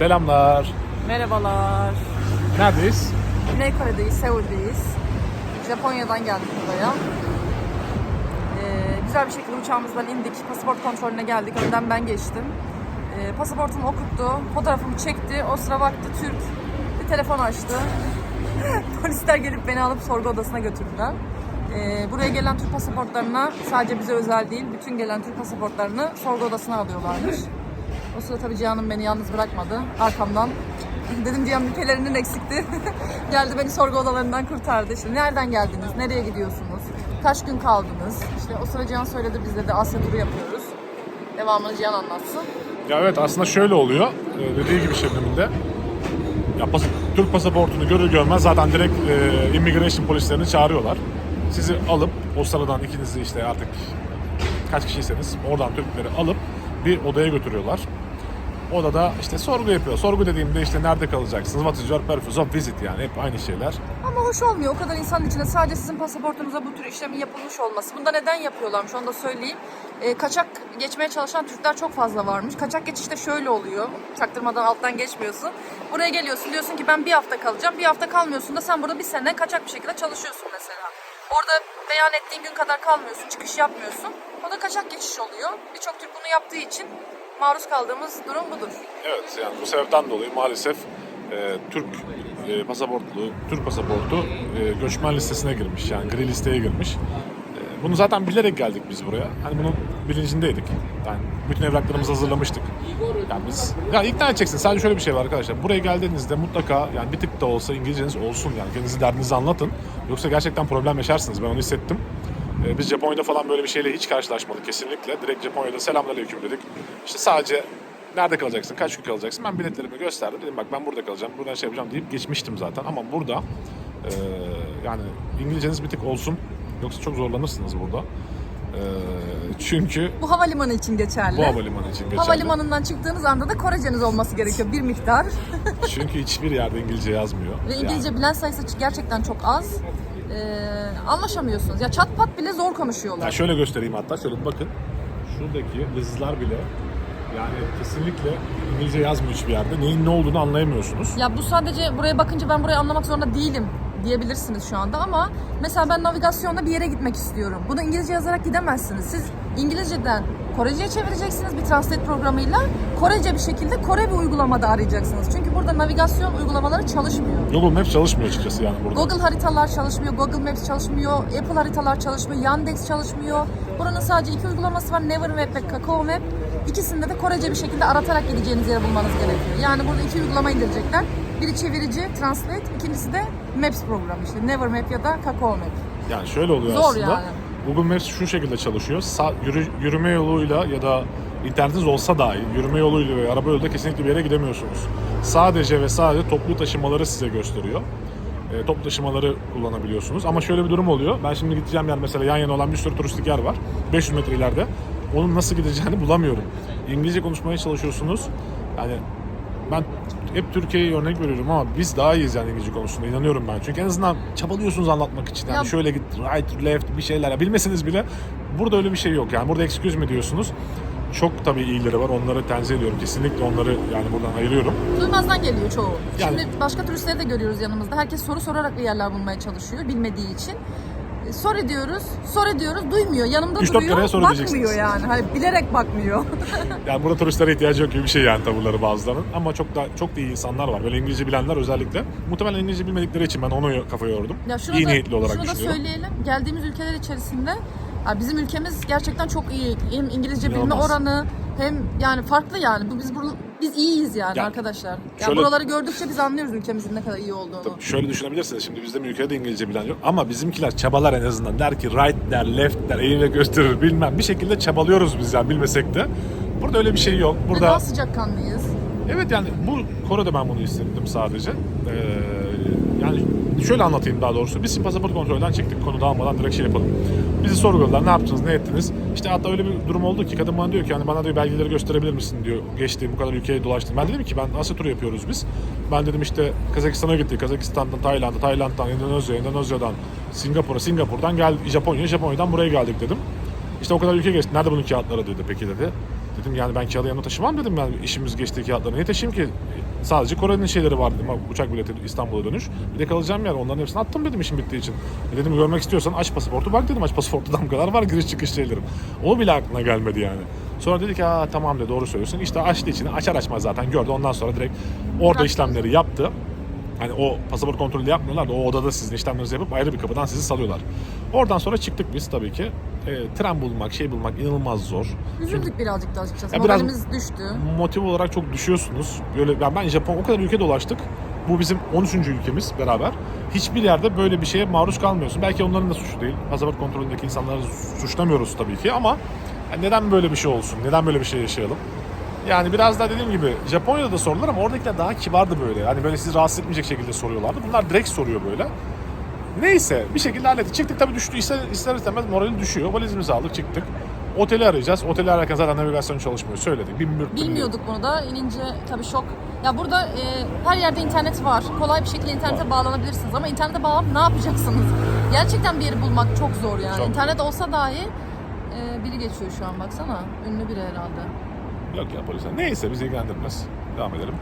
Selamlar. Merhabalar. Neredeyiz? Güney Kore'deyiz, Seul'deyiz. Japonya'dan geldik buraya. Ee, güzel bir şekilde uçağımızdan indik. Pasaport kontrolüne geldik. Önden ben geçtim. Ee, pasaportumu okuttu. Fotoğrafımı çekti. O sıra baktı Türk. Bir telefon açtı. Polisler gelip beni alıp sorgu odasına götürdüler. Ee, buraya gelen Türk pasaportlarına sadece bize özel değil, bütün gelen Türk pasaportlarını sorgu odasına alıyorlarmış. O sırada tabii Cihan'ım beni yalnız bırakmadı arkamdan. Dedim Cihan ülkelerinin eksikti. Geldi beni sorgu odalarından kurtardı. İşte nereden geldiniz, nereye gidiyorsunuz, kaç gün kaldınız? İşte o sıra Cihan söyledi biz de Asya turu yapıyoruz. Devamını Cihan anlatsın. Ya evet aslında şöyle oluyor. Ee, dediği gibi Şebnem'in. Ya pas- Türk pasaportunu görür görmez zaten direkt e, immigration polislerini çağırıyorlar. Sizi alıp o sıradan ikinizi işte artık kaç kişiyseniz oradan Türkleri alıp bir odaya götürüyorlar. Odada işte sorgu yapıyor. Sorgu dediğimde işte nerede kalacaksınız, what is your purpose of visit yani hep aynı şeyler. Ama hoş olmuyor. O kadar insanın içinde sadece sizin pasaportunuza bu tür işlemin yapılmış olması. Bunda neden yapıyorlarmış onu da söyleyeyim. Ee, kaçak geçmeye çalışan Türkler çok fazla varmış. Kaçak geçişte şöyle oluyor. Çaktırmadan alttan geçmiyorsun. Buraya geliyorsun diyorsun ki ben bir hafta kalacağım. Bir hafta kalmıyorsun da sen burada bir sene kaçak bir şekilde çalışıyorsun mesela. Orada beyan ettiğin gün kadar kalmıyorsun, çıkış yapmıyorsun. O da kaçak geçiş oluyor. Birçok Türk bunu yaptığı için maruz kaldığımız durum budur. Evet yani bu sebepten dolayı maalesef e, Türk e, pasaportlu, Türk pasaportu e, göçmen listesine girmiş yani gri listeye girmiş. E, bunu zaten bilerek geldik biz buraya. Hani bunun bilincindeydik. Yani bütün evraklarımızı hazırlamıştık. Yani biz ya ikna edeceksin. Sadece şöyle bir şey var arkadaşlar. Buraya geldiğinizde mutlaka yani bir tık da olsa İngilizceniz olsun yani kendinizi derdinizi anlatın. Yoksa gerçekten problem yaşarsınız. Ben onu hissettim. Ee, Biz Japonya'da falan böyle bir şeyle hiç karşılaşmadık kesinlikle. Direkt Japonya'da selamünaleyküm dedik. İşte sadece nerede kalacaksın, kaç gün kalacaksın? Ben biletlerimi gösterdim. Dedim bak ben burada kalacağım, buradan şey yapacağım deyip geçmiştim zaten. Ama burada e, yani İngilizceniz bir tık olsun. Yoksa çok zorlanırsınız burada. E, çünkü Bu havalimanı için geçerli. bu havalimanı için geçerli. Havalimanından çıktığınız anda da Koreceniz olması gerekiyor bir miktar. Çünkü hiçbir yerde İngilizce yazmıyor. Ve İngilizce bilen sayısı gerçekten çok az. Ee, anlaşamıyorsunuz. Ya çat pat bile zor konuşuyorlar. Ya şöyle göstereyim hatta şöyle bir bakın. Şuradaki yıldızlar bile yani kesinlikle İngilizce yazmıyor hiçbir yerde. Neyin ne olduğunu anlayamıyorsunuz. Ya bu sadece buraya bakınca ben burayı anlamak zorunda değilim diyebilirsiniz şu anda ama mesela ben navigasyonda bir yere gitmek istiyorum. Bunu İngilizce yazarak gidemezsiniz. Siz İngilizceden Korece'ye çevireceksiniz bir translate programıyla. Korece bir şekilde Kore bir uygulamada arayacaksınız. Çünkü burada navigasyon uygulamaları çalışmıyor. Google Maps çalışmıyor açıkçası yani burada. Google haritalar çalışmıyor, Google Maps çalışmıyor, Apple haritalar çalışmıyor, Yandex çalışmıyor. Buranın sadece iki uygulaması var, Never Map ve Kakao Map. İkisinde de Korece bir şekilde aratarak gideceğiniz yeri bulmanız gerekiyor. Yani burada iki uygulama indirecekler. Biri çevirici, Translate, ikincisi de Maps programı işte. Never Map ya da Kakao Map. Yani şöyle oluyor Zor aslında. yani. Google Maps şu şekilde çalışıyor. Sa- yürü- yürüme yoluyla ya da internetiniz olsa dahi yürüme yoluyla ve araba yoluyla kesinlikle bir yere gidemiyorsunuz. Sadece ve sadece toplu taşımaları size gösteriyor. E, toplu taşımaları kullanabiliyorsunuz. Ama şöyle bir durum oluyor. Ben şimdi gideceğim yer mesela yan yana olan bir sürü turistik yer var. 500 metre ileride. Onun nasıl gideceğini bulamıyorum. İngilizce konuşmaya çalışıyorsunuz. Yani ben hep Türkiye'ye örnek veriyorum ama biz daha iyiyiz yani İngilizce konusunda inanıyorum ben. Çünkü en azından çabalıyorsunuz anlatmak için. Yani Ya- şöyle git, right, left bir şeyler. Bilmeseniz bile burada öyle bir şey yok. Yani burada excuse me diyorsunuz. Çok tabii iyileri var. Onları tenzih ediyorum. Kesinlikle onları yani buradan ayırıyorum. Duymazdan geliyor çoğu. Yani- Şimdi başka turistleri de görüyoruz yanımızda. Herkes soru sorarak bir yerler bulmaya çalışıyor bilmediği için. E, Sor ediyoruz, sor ediyoruz, duymuyor. Yanımda Üç dört duruyor, kereye soru bakmıyor diyeceksiniz. yani. Hani bilerek bakmıyor. Yani burada turistlere ihtiyacı yok gibi bir şey yani tavırları bazılarının. Ama çok da çok da iyi insanlar var. Böyle İngilizce bilenler özellikle. Muhtemelen İngilizce bilmedikleri için ben onu kafaya yordum. Ya şunu iyi da, niyetli olarak şunu da düşünüyorum. söyleyelim. Geldiğimiz ülkeler içerisinde ya bizim ülkemiz gerçekten çok iyi. Hem İngilizce bilme İnanılmaz. oranı hem yani farklı yani. Bu biz bur- biz iyiyiz yani Ya, arkadaşlar. Ya şöyle- buraları gördükçe biz anlıyoruz ülkemizin ne kadar iyi olduğunu. Tabii şöyle düşünebilirsiniz. Şimdi bizim ülkede İngilizce bilen yok. Ama bizimkiler çabalar en azından. Der ki right der, left der, eliyle gösterir bilmem. Bir şekilde çabalıyoruz biz yani bilmesek de. Burada öyle bir şey yok. Ve Burada daha sıcakkanlıyız. Evet yani bu Kore'de ben bunu hissettim sadece. Ee, yani şöyle anlatayım daha doğrusu. Biz pasaport kontrolden çıktık. Konu dağılmadan direkt şey yapalım. Bizi sorguladılar. Ne yaptınız, ne ettiniz? İşte hatta öyle bir durum oldu ki kadın bana diyor ki hani bana diyor belgeleri gösterebilir misin diyor. Geçtiğim bu kadar ülkeye dolaştım. Ben dedim ki ben Asya turu yapıyoruz biz. Ben dedim işte Kazakistan'a gittik. Kazakistan'dan Tayland'a, Tayland'dan Endonezya, Endonezya'dan Singapur'a, Singapur'dan gel Japonya, Japonya'dan buraya geldik dedim. İşte o kadar ülke geçti. Nerede bunun kağıtları dedi peki dedi. Dedim yani ben kağıdı yanına taşımam dedim yani işimiz geçti kağıtları niye taşıyayım ki? Sadece Kore'nin şeyleri var dedim. Uçak bileti İstanbul'a dönüş. Bir de kalacağım yer. Onların hepsini attım dedim işim bittiği için. E dedim görmek istiyorsan aç pasaportu bak dedim. Aç pasaportu damgalar var giriş çıkış şeylerim. O bile aklına gelmedi yani. Sonra dedi ki ha tamam de doğru söylüyorsun. İşte açtı içini açar açmaz zaten gördü. Ondan sonra direkt orada işlemleri yaptı. Hani o pasaport kontrolü yapmıyorlar da o odada sizin işlemlerinizi yapıp ayrı bir kapıdan sizi salıyorlar. Oradan sonra çıktık biz tabii ki. E, tren bulmak, şey bulmak inanılmaz zor. Üzüldük birazcık da açıkçası. Ya biraz- Moralimiz düştü. motive olarak çok düşüyorsunuz. Böyle yani ben Japon o kadar ülke dolaştık. Bu bizim 13. ülkemiz beraber. Hiçbir yerde böyle bir şeye maruz kalmıyorsun. Belki onların da suçu değil. Pasaport kontrolündeki insanları suçlamıyoruz tabii ki ama neden böyle bir şey olsun? Neden böyle bir şey yaşayalım? Yani biraz daha dediğim gibi Japonya'da da sorular ama oradakiler daha kibardı böyle. Hani böyle sizi rahatsız etmeyecek şekilde soruyorlardı. Bunlar direkt soruyor böyle. Neyse bir şekilde hallettik. Çıktık tabii düştü. İster, ister istemez morali düşüyor. Valizimizi aldık çıktık. Oteli arayacağız. Oteli ararken zaten navigasyon çalışmıyor. Söyledik. Bilmiyorum. Bilmiyorduk bunu da. İnince tabii şok. Ya burada e, her yerde internet var. Kolay bir şekilde internete bağlanabilirsiniz ama internete bağlanıp ne yapacaksınız? Gerçekten bir yeri bulmak çok zor yani. Çok. İnternet olsa dahi e, biri geçiyor şu an baksana. Ünlü biri herhalde. Yok ya polisler. Neyse bizi ilgilendirmez. Devam edelim.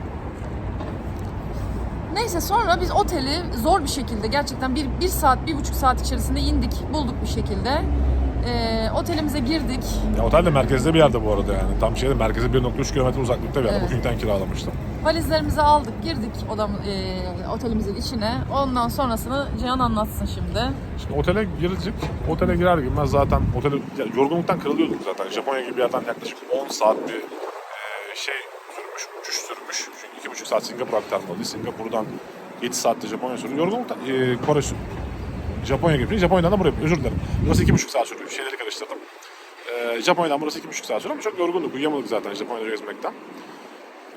Neyse sonra biz oteli zor bir şekilde gerçekten bir, bir saat, bir buçuk saat içerisinde indik, bulduk bir şekilde. E, otelimize girdik. Ya otel de merkezde bir yerde bu arada yani. Tam şeyde merkeze 1.3 kilometre uzaklıkta bir yerde. Evet. Booking'den kiralamıştım. Valizlerimizi aldık, girdik odam, e, otelimizin içine. Ondan sonrasını Cihan anlatsın şimdi. Şimdi otele girdik. Otele girer girmez zaten otele ya yorgunluktan kırılıyorduk zaten. Japonya gibi bir yerden yaklaşık 10 saat bir e, şey sürmüş, uçuş sürmüş. Çünkü 2,5 saat Singapur aktarmalı. Singapur'dan 7 saatte Japonya sürüyor. Yorgunluktan e, Kore sürüyor. Japonya gibi. Japonya'dan da buraya. Özür dilerim. Burası 2,5 saat sürüyor. Şeyleri karıştırdım. E, Japonya'dan burası 2,5 saat sürüyor ama çok yorgunduk. Uyuyamadık zaten Japonya'da gezmekten.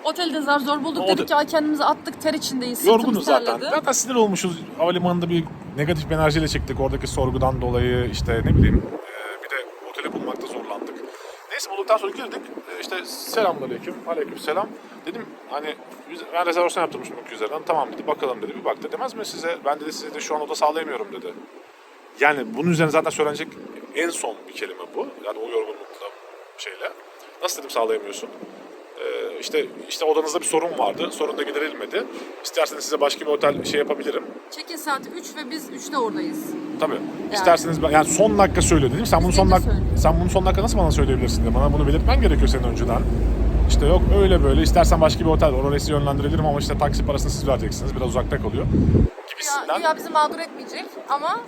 Otelde zar zor bulduk. Dedik ki "Ay, kendimizi attık, ter içindeyiz. Yorgunuz zaten. terledi." Zaten sinir olmuşuz. Havalimanında bir negatif bir enerjiyle çıktık. Oradaki sorgudan dolayı işte ne bileyim e, bir de oteli bulmakta zorlandık. Bulduktan sonra girdik. E, İşte selamünaleyküm, aleyküm selam. Dedim hani ben rezervasyon yaptırmıştım bu üzerinden. Tamam dedi bakalım dedi. Bir baktı demez mi size? Ben dedi size de şu an oda sağlayamıyorum dedi. Yani bunun üzerine zaten söylenecek en son bir kelime bu. Yani o yorgunlukla şeyle. Nasıl dedim sağlayamıyorsun? İşte işte odanızda bir sorun vardı. Sorun da giderilmedi. İsterseniz size başka bir otel şey yapabilirim. Check-in saati 3 ve biz 3'te oradayız. Tabii. İsterseniz ben, yani son dakika söyle dedim. Sen bunu son dakika sen bunu son dakika nasıl bana söyleyebilirsin de bana bunu belirtmen gerekiyor senin önceden. İşte yok öyle böyle istersen başka bir otel var oraya sizi yönlendirebilirim ama işte taksi parasını siz vereceksiniz biraz uzakta kalıyor Ya, gibisinden. güya bizi mağdur etmeyecek ama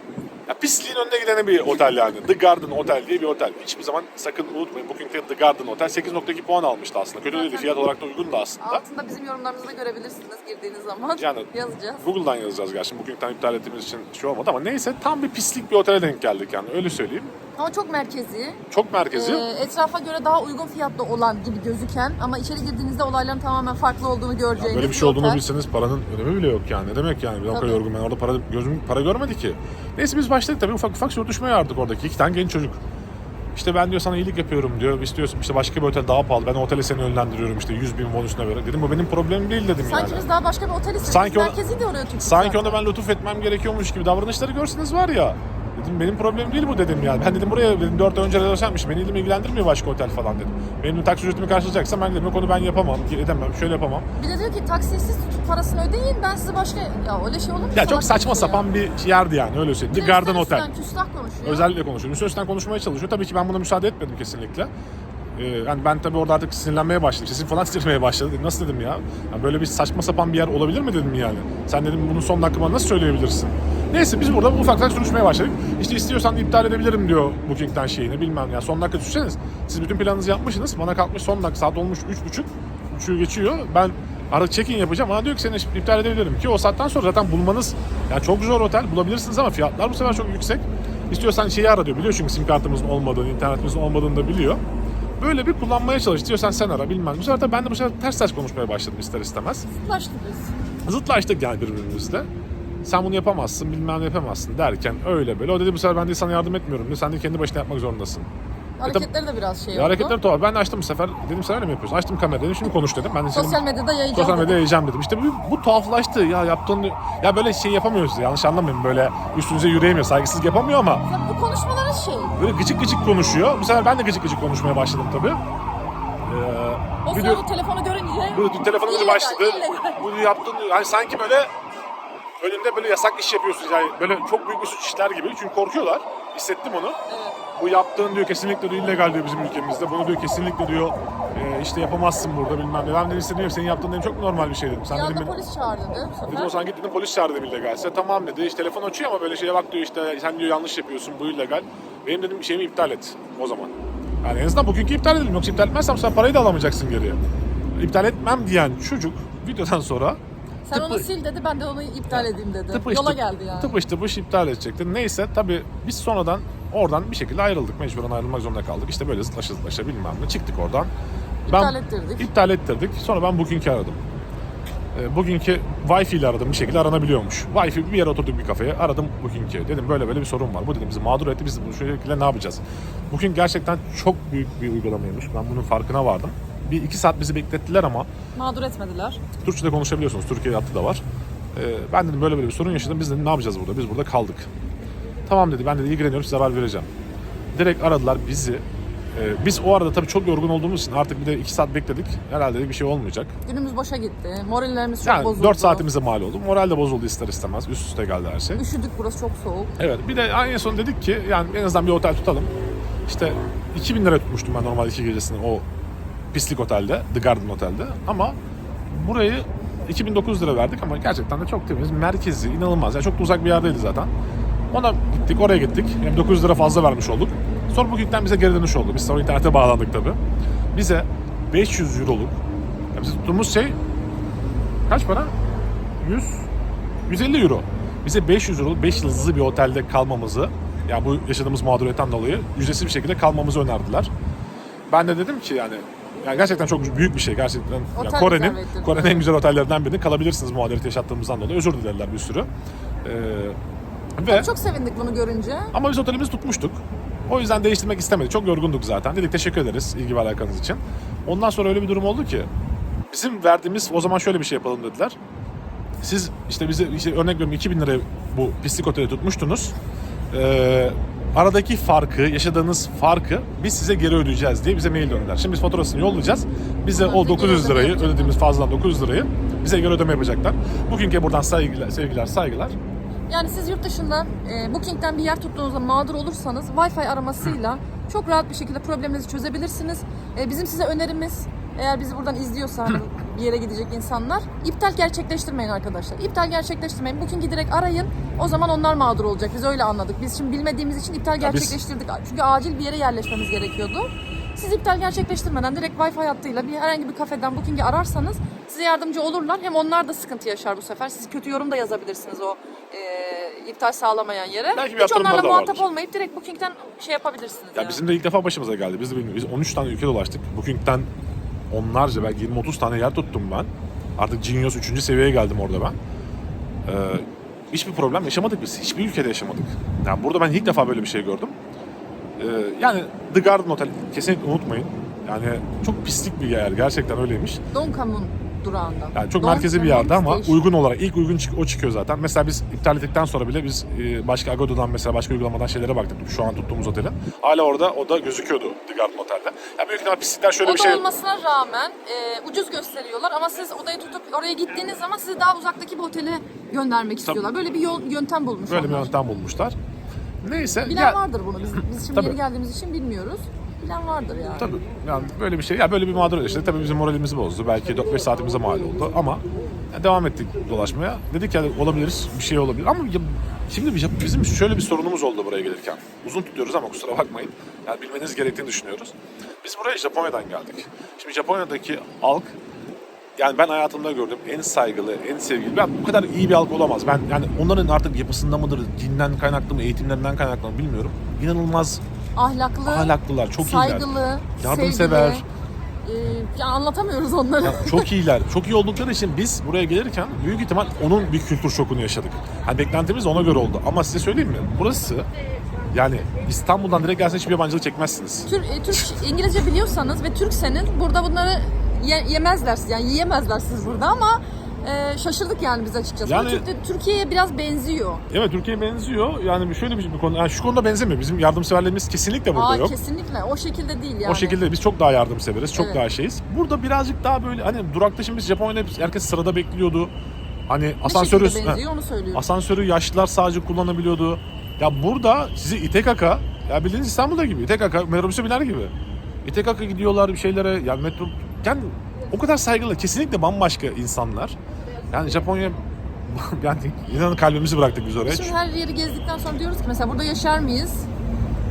Ya pisliğin önüne gidene bir otel yani. The Garden Otel diye bir otel. Hiçbir zaman sakın unutmayın. Booking'de The Garden Otel 8.2 puan almıştı aslında. Kötü değildi. Fiyat olarak da uygundu aslında. altında bizim yorumlarımızı da görebilirsiniz girdiğiniz zaman. Yani- Yazacağız. Google'dan yazacağız gerçi. Booking'den iptal ettiğimiz için şey olmadı ama neyse tam bir pislik bir otele denk geldik yani. Öyle söyleyeyim. Ama çok merkezi. Çok merkezi. Ee, etrafa göre daha uygun fiyatlı olan gibi gözüken ama içeri girdiğinizde olayların tamamen farklı olduğunu göreceğiniz Böyle bir şey olduğunu otel. bilseniz paranın önemi bile yok yani. Ne demek yani? Bir o kadar yorgun ben orada para gözüm para görmedi ki. Neyse biz başladık tabii ufak ufak sürtüşmeye artık oradaki iki tane genç çocuk. İşte ben diyor sana iyilik yapıyorum diyor. İstiyorsun işte başka bir otel daha pahalı. Ben o otele seni yönlendiriyorum işte 100 bin won üstüne göre. Dedim bu benim problemim değil dedim Sanki yani. biz daha başka bir otel istedik. Sanki o- merkezi de oraya Sanki zaten. onda ben lütuf etmem gerekiyormuş gibi davranışları görseniz var ya. Dedim benim problemim değil bu dedim yani. Ben dedim buraya dedim 4 ay önce rezervasyon yapmışım. Beni ilgimi ilgilendirmiyor başka otel falan dedim. Benim taksi ücretimi karşılayacaksa ben dedim yok onu ben yapamam, edemem, şöyle yapamam. Bir de diyor ki taksisiz parasını ödeyin ben size başka... Ya öyle şey olur mu? Ya çok saçma ya. sapan bir yerdi yani öyle söyleyeyim. Bir de Garden Otel. Küstah konuşuyor. Özellikle konuşuyor. Üstüne üstten konuşmaya çalışıyor. Tabii ki ben buna müsaade etmedim kesinlikle. Ee, yani ben tabii orada artık sinirlenmeye başladım. Sesim falan titremeye başladı. Dedim, Nasıl dedim ya? ya? Böyle bir saçma sapan bir yer olabilir mi dedim yani. Sen dedim bunu son dakika bana nasıl söyleyebilirsin? Neyse biz burada ufak ufak sürüşmeye başladık. İşte istiyorsan iptal edebilirim diyor Booking'den şeyini bilmem ya. Son dakika düşünseniz. Siz bütün planınızı yapmışsınız. Bana kalkmış son dakika saat olmuş 3.30. 3'ü geçiyor. Ben Artık check-in yapacağım. Bana diyor ki seni iptal edebilirim. Ki o saatten sonra zaten bulmanız yani çok zor otel bulabilirsiniz ama fiyatlar bu sefer çok yüksek. İstiyorsan şeyi ara diyor. Biliyor çünkü sim kartımızın olmadığını, internetimizin olmadığını da biliyor. Böyle bir kullanmaya çalış. İstiyorsan sen ara bilmem. Bu sefer de ben de bu sefer ters ters konuşmaya başladım ister istemez. Ulaştık biz. Zıtlaştık yani birbirimizle. Sen bunu yapamazsın, bilmem ne yapamazsın derken öyle böyle. O dedi bu sefer ben de sana yardım etmiyorum diyor. Sen de kendi başına yapmak zorundasın. Hareketleri de biraz şey Ya oldu. hareketler tuhaf. Ben de açtım bu sefer. Dedim sen öyle mi yapıyorsun? Açtım kamerayı dedim şimdi konuş dedim. Ben de senin Sosyal medyada yayacağım. Sosyal dedim. medyada yayacağım dedim. İşte bu, bu tuhaflaştı ya yaptığın ya böyle şey yapamıyoruz yanlış anlamayın böyle üstünüze yürüyemiyor saygısızlık yapamıyor ama Ya bu konuşmaların şey. böyle gıcık gıcık konuşuyor. Bu sefer ben de gıcık gıcık konuşmaya başladım tabii. O video telefonu görünce bu telefonumuz illegal, başladı. Bu yaptığın hani sanki böyle önünde böyle yasak iş yapıyorsun yani böyle çok büyük bir suç işler gibi. Çünkü korkuyorlar. Hissettim onu. Evet. Bu yaptığın diyor kesinlikle diyor illegal diyor bizim ülkemizde. Bunu diyor kesinlikle diyor e, işte yapamazsın burada bilmem ne. Ben de istedim senin yaptığın dedim çok normal bir şey dedim. Sen dedim beni- polis çağırdı bu Dedim sefer. o zaman git dedim polis çağırdı dedim illegalse. Tamam dedi işte telefon açıyor ama böyle şeye bak diyor işte sen diyor yanlış yapıyorsun bu illegal. Benim dedim şeyimi iptal et o zaman. Yani en azından bugünkü iptal edelim yoksa iptal etmezsem sen parayı da alamayacaksın geriye. İptal etmem diyen çocuk videodan sonra Sen onu sil dedi ben de onu iptal edeyim dedi. tıpış Yola tıp- geldi yani. Tıpış tıpış iptal edecekti. Neyse tabii biz sonradan oradan bir şekilde ayrıldık. Mecburen ayrılmak zorunda kaldık. İşte böyle zıtlaşa zıtlaşa bilmem ne çıktık oradan. İptal ettirdik. İptal ettirdik. Sonra ben Booking'i aradım. E, Booking'i Wi-Fi ile aradım bir şekilde aranabiliyormuş. Wi-Fi bir yere oturduk bir kafeye aradım Booking'i. Dedim böyle böyle bir sorun var. Bu dedim bizi mağdur etti. Biz bu şekilde ne yapacağız? Booking gerçekten çok büyük bir uygulamaymış. Ben bunun farkına vardım. Bir iki saat bizi beklettiler ama Mağdur etmediler. Türkçe'de konuşabiliyorsunuz. Türkiye hattı da var. Ee, ben dedim böyle böyle bir sorun yaşadım. Biz dedim ne yapacağız burada? Biz burada kaldık. Tamam dedi. Ben dedi ilgileniyorum size haber vereceğim. Direkt aradılar bizi. Ee, biz o arada tabii çok yorgun olduğumuz için artık bir de iki saat bekledik. Herhalde de bir şey olmayacak. Günümüz boşa gitti. Morallerimiz çok Yani bozuldu. 4 saatimize mal oldu. Moral de bozuldu ister istemez. Üst üste geldi her şey. Üşüdük burası çok soğuk. Evet bir de en son dedik ki yani en azından bir otel tutalım. İşte 2000 lira tutmuştum ben normalde iki gecesini o pislik otelde, The Garden Otel'de. Ama burayı 2009 lira verdik ama gerçekten de çok temiz, merkezi, inanılmaz. Yani çok da uzak bir yerdeydi zaten. Ona gittik, oraya gittik. Hem 900 lira fazla vermiş olduk. Sonra bugünden bize geri dönüş oldu. Biz sonra internete bağlandık tabii. Bize 500 euroluk, yani bizim tuttuğumuz şey kaç para? 100, 150 euro. Bize 500 euroluk 5 yıldızlı bir otelde kalmamızı, yani bu yaşadığımız mağduriyetten dolayı ücretsiz bir şekilde kalmamızı önerdiler. Ben de dedim ki yani yani gerçekten çok büyük bir şey gerçekten. Otel Kore'nin. Kore'nin en güzel otellerinden birinde kalabilirsiniz mağduriyet yaşattığımızdan dolayı. Özür dilediler bir sürü. Ee, ve Çok sevindik bunu görünce. ama biz otelimizi tutmuştuk. O yüzden değiştirmek istemedik. Çok yorgunduk zaten. Dedik teşekkür ederiz ilgi ve alakanız için. Ondan sonra öyle bir durum oldu ki bizim verdiğimiz o zaman şöyle bir şey yapalım dediler. Siz işte bize işte örnek veriyorum 2000 lira bu pislik oteli tutmuştunuz. Ee, aradaki farkı, yaşadığınız farkı biz size geri ödeyeceğiz diye bize mail döndüler. Şimdi biz faturasını yollayacağız. Bize o bize 900 geri ödeme lirayı, ödediğimiz fazladan 900 lirayı bize geri ödeme yapacaklar. Bugünkü buradan saygılar, sevgiler, saygılar. Yani siz yurt dışında e, Booking'den bir yer tuttuğunuzda mağdur olursanız Wi-Fi aramasıyla çok rahat bir şekilde probleminizi çözebilirsiniz. E, bizim size önerimiz eğer bizi buradan izliyorsa hani bir yere gidecek insanlar iptal gerçekleştirmeyin arkadaşlar. İptal gerçekleştirmeyin. Booking'i direkt arayın. O zaman onlar mağdur olacak. Biz öyle anladık. Biz şimdi bilmediğimiz için iptal Ya biz- gerçekleştirdik. Çünkü acil bir yere yerleşmemiz gerekiyordu. Siz iptal gerçekleştirmeden direkt Wi-Fi hattıyla bir herhangi bir kafeden Booking'i ararsanız size yardımcı olurlar. Hem onlar da sıkıntı yaşar bu sefer. Siz kötü yorum da yazabilirsiniz o e, iptal sağlamayan yere. Belki bir Hiç onlarla da muhatap vardır. olmayıp direkt Booking'den şey yapabilirsiniz. Ya yani. bizim de ilk defa başımıza geldi. Biz de bilmiyoruz. Biz 13 tane ülke dolaştık. Booking'den onlarca belki 20-30 tane yer tuttum ben. Artık Genius 3. seviyeye geldim orada ben. Ee, hiçbir problem yaşamadık biz. Hiçbir ülkede yaşamadık. Yani burada ben ilk defa böyle bir şey gördüm. Ee, yani The Garden Hotel kesinlikle unutmayın. Yani çok pislik bir yer. Gerçekten öyleymiş. Donkamun durağında. Yani çok Don merkezi bir yerde ama Station. uygun olarak ilk uygun çık- o çıkıyor zaten. Mesela biz iptal ettikten sonra bile biz e, başka Agodo'dan mesela başka uygulamadan şeylere baktık şu an tuttuğumuz otele. Hala orada o da gözüküyordu The Garden Otel'de. Yani büyük ihtimal pislikler şöyle Oda bir şey. olmasına rağmen e, ucuz gösteriyorlar ama siz odayı tutup oraya gittiğiniz zaman sizi daha uzaktaki bir otele göndermek istiyorlar. Böyle bir yol yöntem bulmuş Böyle bir yöntem bulmuşlar. Neyse. Bilen ya- vardır bunu. Biz, biz şimdi Tabii. yeni geldiğimiz için bilmiyoruz. Bilen vardır yani. Tabii yani böyle bir şey. Ya böyle bir mağdur işte tabii bizim moralimizi bozdu. Belki 4-5 saatimize mal oldu ama devam ettik dolaşmaya. Dedik ya olabilir, bir şey olabilir ama ya, şimdi bir- bizim şöyle bir sorunumuz oldu buraya gelirken. Uzun tutuyoruz ama kusura bakmayın. Yani bilmeniz gerektiğini düşünüyoruz. Biz buraya Japonya'dan geldik. Şimdi Japonya'daki halk yani ben hayatımda gördüğüm en saygılı, en sevgili. Ben bu kadar iyi bir halk olamaz. Ben yani onların artık yapısında mıdır, dinden kaynaklı mı, eğitimlerinden kaynaklı mı bilmiyorum. İnanılmaz Ahlaklı, ahlaklılar, çok iyiler. saygılı, Yardımsever. sevgili. E, ya anlatamıyoruz onları. Ya çok iyiler. Çok iyi oldukları için biz buraya gelirken büyük ihtimal onun bir kültür şokunu yaşadık. Hani beklentimiz ona göre oldu. Ama size söyleyeyim mi? Burası yani İstanbul'dan direkt gelseniz hiçbir yabancılık çekmezsiniz. Tür, e, Türk İngilizce biliyorsanız ve Türkseniz burada bunları ye- yemezler siz yani yiyemezler siz burada ama e, şaşırdık yani biz açıkçası. Yani- Türk de Türkiye'ye biraz benziyor. Evet Türkiye benziyor. Yani şöyle bir, bir konu, yani şu konuda benzemiyor. Bizim yardımseverliğimiz kesinlikle burada Aa yok. kesinlikle o şekilde değil yani. O şekilde biz çok daha yardımseveriz, çok Evet. daha şeyiz. Burada birazcık daha böyle hani durakta şimdi biz Japonya'da herkes sırada bekliyordu. Hani ne asansörü benziyor onu söylüyorum. asansörü yaşlılar sadece kullanabiliyordu. Ya burada sizi ite kaka, ya bildiğiniz İstanbul'da gibi ite kaka, metrobüse biner gibi. İte kaka gidiyorlar bir şeylere, yani metro... Yani o kadar saygılı, kesinlikle bambaşka insanlar. Yani Japonya... yani inanın kalbimizi bıraktık biz oraya. Şimdi her yeri gezdikten sonra diyoruz ki mesela burada yaşar mıyız?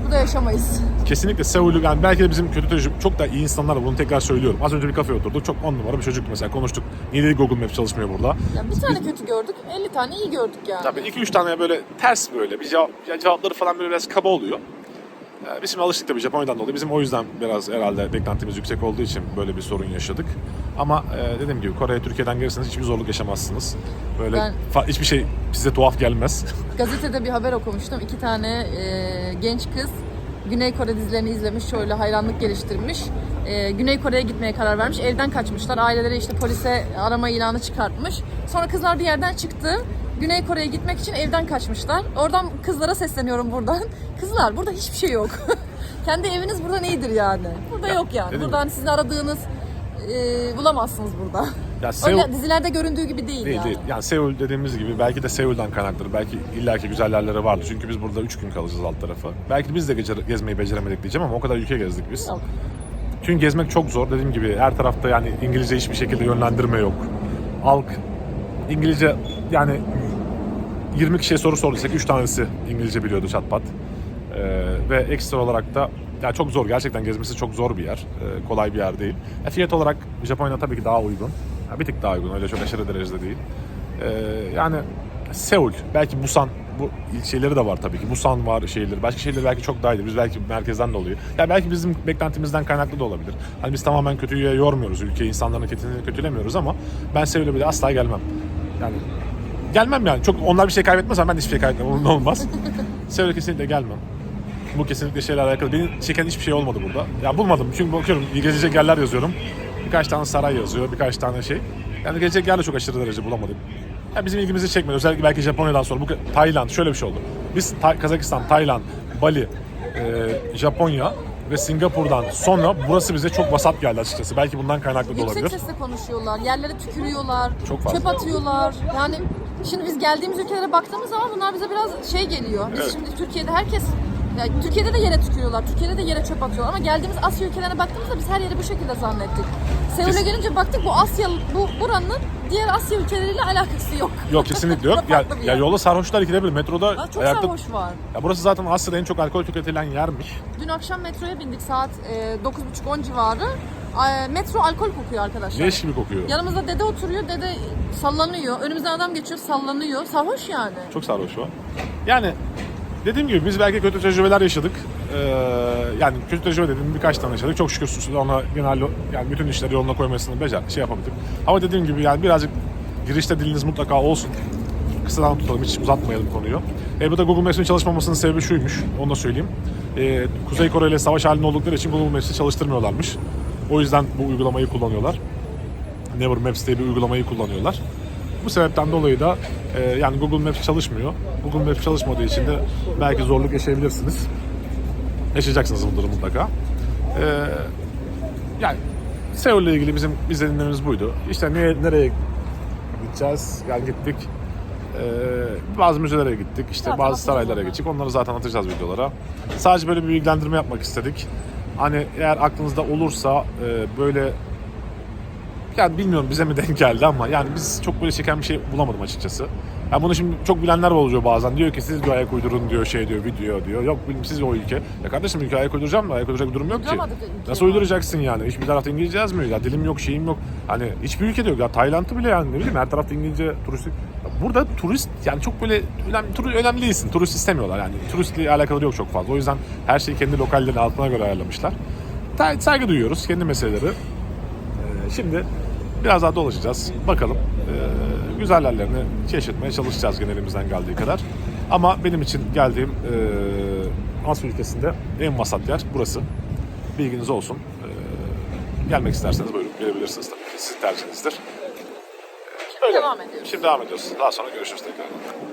Burada yaşamayız. Kesinlikle Seul'ü yani belki de bizim kötü tecrübe çok da iyi insanlar bunu tekrar söylüyorum. Az önce bir kafeye oturduk çok on numara bir çocuk mesela konuştuk. Niye dedi Google Maps çalışmıyor burada? Ya bir tane kötü gördük, 50 tane iyi gördük yani. Tabii 2-3 tane böyle ters böyle bir cevap, ya cevapları falan böyle biraz kaba oluyor. Biz şimdi alıştık tabii Japonya'dan dolayı. Bizim o yüzden biraz herhalde beklentimiz yüksek olduğu için böyle bir sorun yaşadık. Ama e, dediğim gibi Kore'ye Türkiye'den gelirseniz hiçbir zorluk yaşamazsınız. Böyle Ben- fa- hiçbir şey size tuhaf gelmez. Gazetede bir haber okumuştum. İki tane e, genç kız Güney Kore dizilerini izlemiş, şöyle hayranlık geliştirmiş. E, Güney Kore'ye gitmeye karar vermiş. Evden kaçmışlar. Aileleri işte polise arama ilanı çıkartmış. Sonra kızlar bir yerden çıktı. Güney Kore'ye gitmek için evden kaçmışlar. Oradan kızlara sesleniyorum buradan. Kızlar burada hiçbir şey yok. Kendi eviniz burada neyidir yani? Burada Ya, yok yani. dedim Buradan sizin aradığınız e, bulamazsınız burada. Ya Öyle Seul- dizilerde göründüğü gibi değil, Değil yani. değil. Yani Seul dediğimiz gibi belki de Seul'dan kaynaklıdır. Belki illaki güzel yerleri vardı. Çünkü biz burada 3 gün kalacağız alt tarafı. Belki de biz de gece, gezmeyi beceremedik diyeceğim ama o kadar ülke gezdik biz. Yok. Çünkü gezmek çok zor. Dediğim gibi her tarafta yani İngilizce hiçbir şekilde yönlendirme yok. Halk İngilizce yani 20 kişiye soru sorduysak 3 tanesi İngilizce biliyordu çatpat. Ee, ve ekstra olarak da ya çok zor. Gerçekten gezmesi çok zor bir yer. Ee, kolay bir yer değil. E, fiyat olarak Japonya tabii ki daha uygun. Ya, bir tık daha uygun. Öyle çok aşırı derecede değil. Ee, yani Seul, belki Busan bu ilçeleri de var tabii ki. Busan var şehirleri. Başka şehirler belki çok daha iyi. Biz belki merkezden dolayı. Ya belki bizim beklentimizden kaynaklı da olabilir. Hani biz tamamen kötüye yormuyoruz ülkeyi, insanların kötülemiyoruz ama ben Seul'e bile asla gelmem. Yani gelmem yani. Çok onlar bir şey kaybetmez ama ben de hiçbir şey kaybetmem. Onun olmaz. Seul'e kesinlikle gelmem. Bu kesinlikle şeyle alakalı. Beni çeken hiçbir şey olmadı burada. Ya bulmadım. Çünkü bakıyorum gezecek yerler yazıyorum. Birkaç tane saray yazıyor, birkaç tane şey. Yani gezecek yer de çok aşırı derece bulamadım. Ya bizim ilgimizi çekmedi. Özellikle belki Japonya'dan sonra. Bu Tayland şöyle bir şey oldu. Biz Ta- Kazakistan, Tayland, Bali, e, Japonya ve Singapur'dan sonra burası bize çok vasat geldi açıkçası. Belki bundan kaynaklı da Yüksek olabilir. sesle konuşuyorlar, yerlere tükürüyorlar, Çok fazla. çöp atıyorlar. Yani şimdi biz geldiğimiz ülkelere baktığımız zaman bunlar bize biraz şey geliyor. Biz Evet. şimdi Türkiye'de herkes ya Türkiye'de de yere tükürüyorlar, Türkiye'de de yere çöp atıyorlar ama geldiğimiz Asya ülkelerine baktığımızda biz her yeri bu şekilde zannettik. Seul'e gelince baktık bu Asya, bu buranın diğer Asya ülkeleriyle alakası yok. Yok kesinlikle yok. ya, ya yolda sarhoşlar ikide bir metroda Aa, çok ayakta... sarhoş var. Ya burası zaten Asya'da en çok alkol tüketilen yermiş. Dün akşam metroya bindik saat e, 9.30-10 civarı. Metro alkol kokuyor arkadaşlar. Leş gibi kokuyor. Yanımızda dede oturuyor, dede sallanıyor. Önümüzden adam geçiyor, sallanıyor. Sarhoş yani. Çok sarhoş var. Yani dediğim gibi biz belki kötü tecrübeler yaşadık. Ee, yani kötü tecrübe dediğim birkaç tane yaşadık. Çok şükür ona genel yani bütün işleri yoluna koymasını becer, şey yapabildik. Ama dediğim gibi yani birazcık girişte diliniz mutlaka olsun. Kısadan tutalım, hiç uzatmayalım konuyu. E, bu da Google Maps'in çalışmamasının sebebi şuymuş, onu da söyleyeyim. E, Kuzey Kore ile savaş halinde oldukları için Google Maps'i çalıştırmıyorlarmış. O yüzden bu uygulamayı kullanıyorlar. Never Maps diye bir uygulamayı kullanıyorlar. Bu sebepten dolayı da e, yani Google Maps çalışmıyor. Google Maps çalışmadığı için de belki zorluk yaşayabilirsiniz. Yaşayacaksınız bunları mutlaka. E, yani Seul ile ilgili bizim izlenimlerimiz buydu. İşte ne, nereye gideceğiz? Yani gittik. E, bazı müzelere gittik. İşte Zaten bazı saraylara gittik. Onları zaten atacağız videolara. Sadece böyle bir bilgilendirme yapmak istedik. Hani eğer aklınızda olursa e, böyle yani bilmiyorum bize mi denk geldi ama yani biz çok böyle çeken bir şey bulamadım açıkçası. Yani bunu şimdi çok bilenler oluyor bazen. Diyor ki siz diyor ayak uydurun diyor şey diyor video diyor. Yok bilmiyorum siz o ülke. Ya kardeşim ülke ayak uyduracağım da ayak uyduracak bir durum yok ki. Uyduramadık ülkeyi Nasıl uyduracaksın yani? Hiçbir tarafta İngilizce yazmıyor ya. Dilim yok şeyim yok. Hani hiçbir ülkede yok. Ya Tayland'ı bile yani ne bileyim her tarafta İngilizce turistik. Ya Burada turist yani çok böyle önemli, tur, önemli değilsin. Turist istemiyorlar yani. Turistle alakalı yok çok fazla. O yüzden her şeyi kendi lokallerin altına göre ayarlamışlar. Ta- Saygı duyuyoruz kendi meseleleri. Ee, Şimdi biraz daha dolaşacağız. Bakalım. Ee, güzel yerlerini keşfetmeye çalışacağız gene elimizden geldiği kadar. Ama benim için geldiğim e, Asya ülkesinde en vasat yer burası. Bilginiz olsun. Ee, gelmek isterseniz buyurun gelebilirsiniz tabii ki. Sizin tercihinizdir. Devam ediyoruz. Şimdi devam ediyoruz. Daha sonra görüşürüz tekrar.